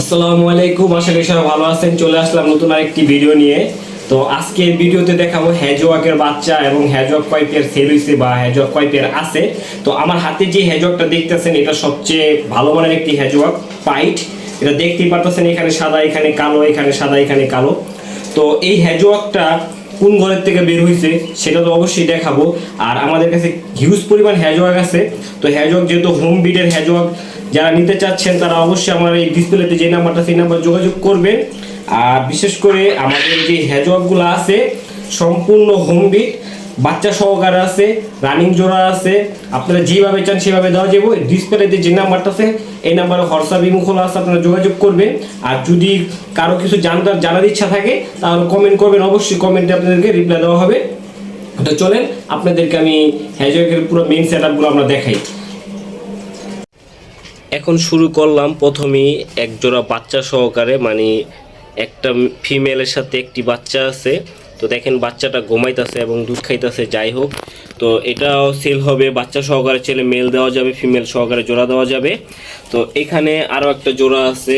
আসসালামু আলাইকুম, আশা করি সবাই ভালো আছেন। চলে আসলাম নতুন আরেকটি ভিডিও নিয়ে। তো আজকের ভিডিওতে দেখাবো হ্যাজওয়াকের বাচ্চা এবং হ্যাজওয়াক কয় সেল হয়েছে বা হ্যাজওয়াক কয় পেয়ার আছে। তো আমার হাতে যে হ্যাজওয়াকটা দেখতেছেন, এটা সবচেয়ে ভালো মানের একটি হ্যাজওয়াক পাইট এটা দেখতেই পারতেছেন, এখানে সাদা, এখানে কালো, এখানে সাদা, এখানে কালো। তো এই হ্যাজওয়াকটা কোন ঘরের থেকে বের হয়েছে সেটা তো অবশ্যই দেখাবো। আর আমাদের কাছে হিউজ পরিমাণ হ্যাজওয়াক আছে। তো হ্যাজওয়াক যেহেতু হোম বিডের হ্যাজওয়াক যারা নিতে চাচ্ছেন, তারা অবশ্যই আমার এই ডিসপ্লেতে যে নাম্বারটা সেই নাম্বার যোগাযোগ করবেন। আর বিশেষ করে আমাদের যে হ্যাজওয়াকগুলো আছে, সম্পূর্ণ হোম বিট বাচ্চা সহকারে আছে রানিং জোড়া আছে, আপনারা যেভাবে চান সেভাবে দেওয়া যাবে। ডিসপ্লেতে যে নাম্বারটা আছে, এই নাম্বারে হোয়াটসঅ্যাপ ইমো খোলা আছে, আপনারা যোগাযোগ করবেন। আর যদি কারও কিছু জানতে জানার ইচ্ছা থাকে, তাহলে কমেন্ট করবেন। অবশ্যই কমেন্টে আপনাদেরকে রিপ্লাই দেওয়া হবে। তো চলেন, আপনাদেরকে আমি হ্যাজওয়াকের পুরো মেন সেট আপগুলো আমরা দেখাই। এখন শুরু করলাম প্রথমেই এক জোড়া বাচ্চা সহকারে মানে একটা ফিমেলের সাথে একটি বাচ্চা আছে। তো দেখেন বাচ্চাটা ঘুমাইতেছে এবং দুধ খাইতেছে, যাই হোক। তো এটাও সেল হবে, বাচ্চা সহকারে ছেলে মেল দেওয়া যাবে ফিমেল সহকারে জোড়া দেওয়া যাবে। তো এখানে আরও একটা জোড়া আছে।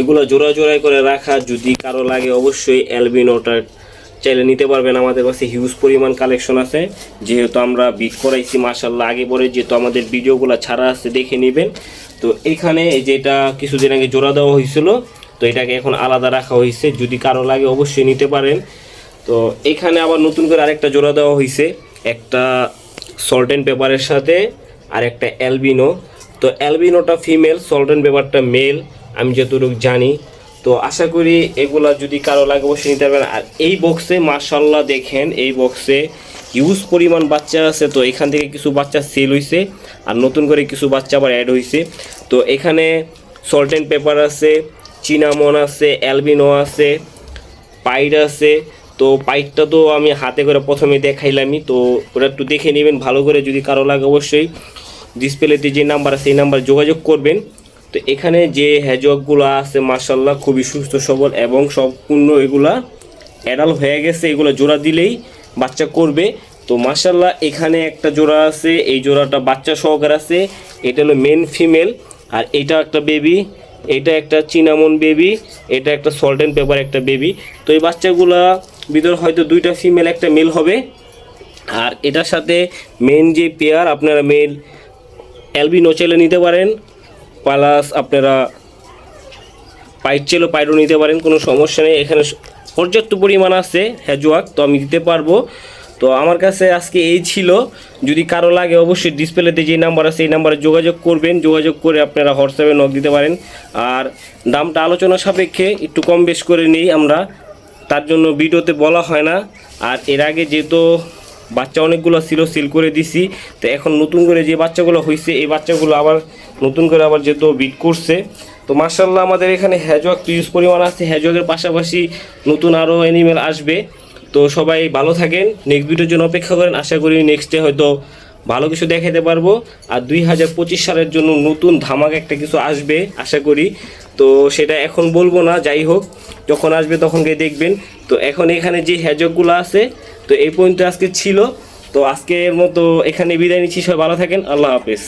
এগুলো জোড়া জোড়াই করে রাখা, যদি কারও লাগে অবশ্যই অ্যালবিনোটা চাইলে নিতে পারবেন। আমাদের কাছে হিউজ পরিমাণ কালেকশন আছে। যেহেতু আমরা বিট করাইছি মার্শাল্লাহ আগে পরে যেহেতু আমাদের ভিডিওগুলো ছাড়া আছে, দেখে নেবেন। তো এখানে যেটা কিছুদিন আগে জোড়া দেওয়া হয়েছিল, তো এটাকে এখন আলাদা রাখা হয়েছে। যদি কারও লাগে অবশ্যই নিতে পারেন। তো এখানে আবার নতুন করে আরেকটা জোড়া দেওয়া হয়েছে। একটা সল্ট অ্যান্ড পেপারের সাথে, আর একটা অ্যালবিনো তো অ্যালবিনোটা ফিমেল সল্ট অ্যান্ড পেপারটা মেল আমি যতটুকু জানি তো আশা করি এগুলা যদি কারও লাগে অবশ্যই নিতে পারবেন। আর এই বক্সে মার্শাল্লাহ দেখেন, এই বক্সে ইউজ পরিমাণ বাচ্চা আছে। তো এখান থেকে কিছু বাচ্চা সেল হয়েছে আর নতুন করে কিছু বাচ্চা আবার অ্যাড হয়েছে তো এখানে সল্ট অ্যান্ড পেপার আছে চিনামন আছে অ্যালবিনো আছে পাইড আছে। তো পাইটটা তো আমি হাতে করে প্রথমে দেখাইলামই। তো ওটা একটু দেখে নেবেন, ভালো করে যদি কারও লাগে অবশ্যই ডিসপ্লেতে যে নাম্বার আছে সেই নাম্বার যোগাযোগ করবেন। তো এখানে যে হ্যাজকগুলো আছে মার্শাল্লাহ খুবই সুস্থ, সবল এবং সম্পূর্ণ এগুলা অ্যাডাল হয়ে গেছে। এগুলো জোড়া দিলেই বাচ্চা করবে। তো মার্শাল্লাহ এখানে একটা জোড়া আছে। এই জোড়াটা বাচ্চা সহকার আছে। এটা হলো মেন ফিমেল আর এটা একটা বেবি এটা একটা চিনামন বেবি এটা একটা সল্ট অ্যান্ড পেপার একটা বেবি তো এই বাচ্চাগুলা ভিতর হয়তো দুইটা ফিমেল একটা মেল হবে। আর এটার সাথে মেন যে পেয়ার আপনারা মেল অ্যালবিনো চাইলে নিতে পারেন। প্লাস আপনারা পাইট চেলো পাইরও নিতে পারেন, কোনো সমস্যা নেই। এখানে পর্যাপ্ত পরিমাণ আছে হ্যাজওয়াক তো আমি দিতে পারব। তো আমার কাছে আজকে এই ছিল। যদি কারও লাগে অবশ্যই ডিসপ্লেতে যে নাম্বার আছে, এই নাম্বারে যোগাযোগ করবেন। যোগাযোগ করে আপনারা হোয়াটসঅ্যাপে নক দিতে পারেন। আর দামটা আলোচনা সাপেক্ষে একটু কম বেশ করে নিই আমরা। তার জন্য ভিডিওতে বলা হয় না। আর এর আগে যেহেতু বাচ্চা অনেকগুলো ছিল সিল করে দিছি। তো এখন নতুন করে যে বাচ্চাগুলো হয়েছে এই বাচ্চাগুলো আবার নতুন করে আবার যেহেতু বিট করছে, তো মার্শাল্লাহ আমাদের এখানে হ্যাজওয়াক ইউজ পরিমাণ আছে। হ্যাজওয়াকের পাশাপাশি নতুন আরও অ্যানিমেল আসবে। তো সবাই ভালো থাকেন নেক্সট ভিডিওর জন্য অপেক্ষা করেন। আশা করি নেক্সটে হয়তো ভালো কিছু দেখাতে পারব। আর দুই হাজার পঁচিশ সালের জন্য নতুন ধামাক একটা কিছু আসবে, আশা করি। তো সেটা এখন বলব না, যাই হোক, যখন আসবে তখন গিয়ে দেখবেন। তো এখন এখানে যে হ্যাজকগুলো আছে, তো এই পর্যন্ত আজকে ছিল। তো আজকের মতো এখানে বিদায় নিচ্ছি, সবাই ভালো থাকেন, আল্লাহ হাফেজ।